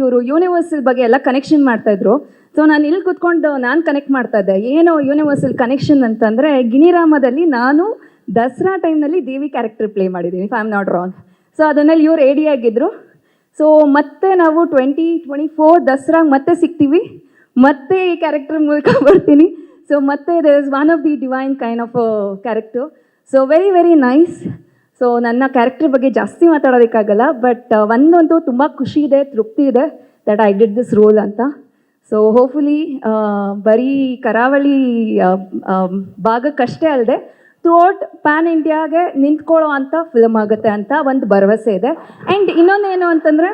ಇವರು ಯೂನಿವರ್ಸಲ್ ಬಗ್ಗೆ ಎಲ್ಲ ಕನೆಕ್ಷನ್ ಮಾಡ್ತಾ ಇದ್ರು. ಸೊ ನಾನು ಇಲ್ಲಿ ಕುತ್ಕೊಂಡು ನಾನು ಕನೆಕ್ಟ್ ಮಾಡ್ತಾ ಇದ್ದೆ. ಏನು ಯೂನಿವರ್ಸಲ್ ಕನೆಕ್ಷನ್ ಅಂತಂದರೆ, ಗಿಣಿರಾಮದಲ್ಲಿ ನಾನು ದಸರಾ ಟೈಮ್ನಲ್ಲಿ ದೇವಿ ಕ್ಯಾರೆಕ್ಟರ್ ಪ್ಲೇ ಮಾಡಿದ್ದೀನಿ I am not wrong so ಅದನ್ನಲ್ಲಿ ಇವ್ರು ರೆಡಿ ಆಗಿದ್ದರು ಸೊ ಮತ್ತೆ ನಾವು ಟ್ವೆಂಟಿ ಟ್ವೆಂಟಿ ಫೋರ್ ದಸರಾಗೆ ಮತ್ತೆ ಸಿಗ್ತೀವಿ. ಮತ್ತೆ ಈ ಕ್ಯಾರೆಕ್ಟರ್ ಮೂಲಕ ಬರ್ತೀನಿ. ಸೊ ಮತ್ತೆ there is one of the divine kind of character so very very nice so ನನ್ನ ಕ್ಯಾರೆಕ್ಟರ್ ಬಗ್ಗೆ ಜಾಸ್ತಿ ಮಾತಾಡೋದಕ್ಕಾಗಲ್ಲ ಬಟ್ ಒಂದಂತೂ ತುಂಬ ಖುಷಿ ಇದೆ ತೃಪ್ತಿ ಇದೆ that I did this role ಅಂತ. ಸೊ ಹೋಪ್ಫುಲಿ ಬರೀ ಕರಾವಳಿ ಆ, ಆ, ಭಾಗಕ್ಕಷ್ಟೇ ಅಲ್ಲದೆ ಥ್ರೂಔಟ್ ಪ್ಯಾನ್ ಇಂಡಿಯಾಗೆ ನಿಂತ್ಕೊಳ್ಳೋ ಅಂಥ ಫಿಲಮ್ ಆಗುತ್ತೆ ಅಂತ ಒಂದು ಭರವಸೆ ಇದೆ. ಆ್ಯಂಡ್ ಇನ್ನೊಂದೇನು ಅಂತಂದರೆ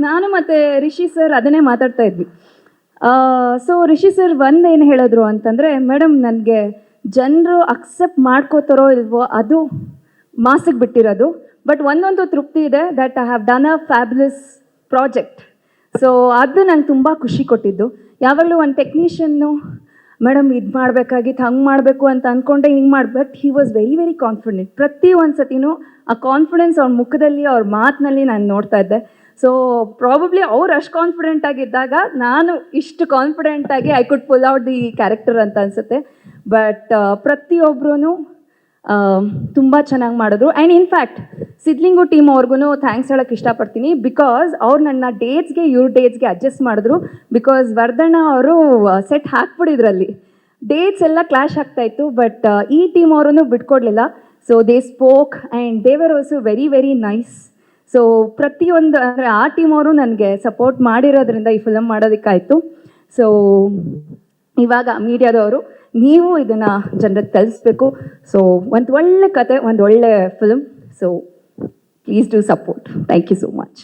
ನಾನು ಮತ್ತು ರಿಷಿ ಸರ್ ಅದನ್ನೇ ಮಾತಾಡ್ತಾ ಇದ್ವಿ. ಸೊ ರಿಷಿ ಸರ್ ಒಂದು ಏನು ಹೇಳಿದ್ರು ಅಂತಂದರೆ ಮೇಡಮ್ ನನಗೆ ಜನರು ಅಕ್ಸೆಪ್ಟ್ ಮಾಡ್ಕೋತಾರೋ ಇಲ್ವೋ ಅದು ಮಾಸಿಗೆ ಬಿಟ್ಟಿರೋದು. ಬಟ್ ಒಂದೊಂದು ತೃಪ್ತಿ ಇದೆ that I have done a fabulous project so ಅದು ನಂಗೆ ತುಂಬ ಖುಷಿ ಕೊಟ್ಟಿದ್ದು. ಯಾವಾಗಲೂ ಒಂದು ಟೆಕ್ನಿಷಿಯನ್ನು ಮೇಡಮ್ ಇದು ಮಾಡಬೇಕಾಗಿತ್ತು, ಹಂಗೆ ಮಾಡಬೇಕು ಅಂತ ಅಂದ್ಕೊಂಡೆ ಹಿಂಗೆ ಮಾಡಿ but he was very very confident ಪ್ರತಿ ಒಂದು ಸತಿನೂ ಆ ಕಾನ್ಫಿಡೆನ್ಸ್ ಅವ್ರ ಮುಖದಲ್ಲಿ, ಅವ್ರ ಮಾತಿನಲ್ಲಿ ನಾನು ನೋಡ್ತಾ ಇದ್ದೆ. ಸೊ ಪ್ರಾಬಬ್ಲಿ ಅವ್ರು ಅಷ್ಟು ಕಾನ್ಫಿಡೆಂಟ್ ಆಗಿದ್ದಾಗ ನಾನು ಇಷ್ಟು ಕಾನ್ಫಿಡೆಂಟಾಗಿ I could pull out the character ಅಂತ ಅನಿಸುತ್ತೆ. ಬಟ್ ಪ್ರತಿಯೊಬ್ಬರೂ ತುಂಬ ಚೆನ್ನಾಗಿ ಮಾಡಿದ್ರು. And in fact Sidlingu team ಅವ್ರಿಗೂ ಥ್ಯಾಂಕ್ಸ್ ಹೇಳೋಕ್ಕೆ ಇಷ್ಟಪಡ್ತೀನಿ ಬಿಕಾಸ್ ಅವ್ರು ನನ್ನ ಡೇಟ್ಸ್ಗೆ ಇವ್ರ ಡೇಟ್ಸ್ಗೆ ಅಡ್ಜಸ್ಟ್ ಮಾಡಿದ್ರು ಬಿಕಾಸ್ ವರ್ಧಣ್ಣ ಅವರು ಸೆಟ್ ಹಾಕ್ಬಿಡಿದ್ರಲ್ಲಿ. ಡೇಟ್ಸ್ ಎಲ್ಲ ಕ್ಲಾಶ್ ಆಗ್ತಾ ಇತ್ತು ಬಟ್ ಈ ಟೀಮ್ ಅವರೂ ಬಿಟ್ಕೊಡ್ಲಿಲ್ಲ. So they spoke and they were also very very nice so ಪ್ರತಿಯೊಂದು, ಅಂದರೆ ಆ ಟೀಮ್ ಅವರು ನನಗೆ ಸಪೋರ್ಟ್ ಮಾಡಿರೋದ್ರಿಂದ ಈ ಫಿಲಮ್ ಮಾಡೋದಕ್ಕಾಯಿತು. ಸೊ ಇವಾಗ ಮೀಡಿಯಾದವರು ನೀವು ಇದನ್ನು ಜನರಿಗೆ ತಲುಪಿಸ್ಬೇಕು. ಸೊ ಒಂದು ಒಳ್ಳೆ ಕತೆ, ಒಂದು ಒಳ್ಳೆ film so please do support thank you so much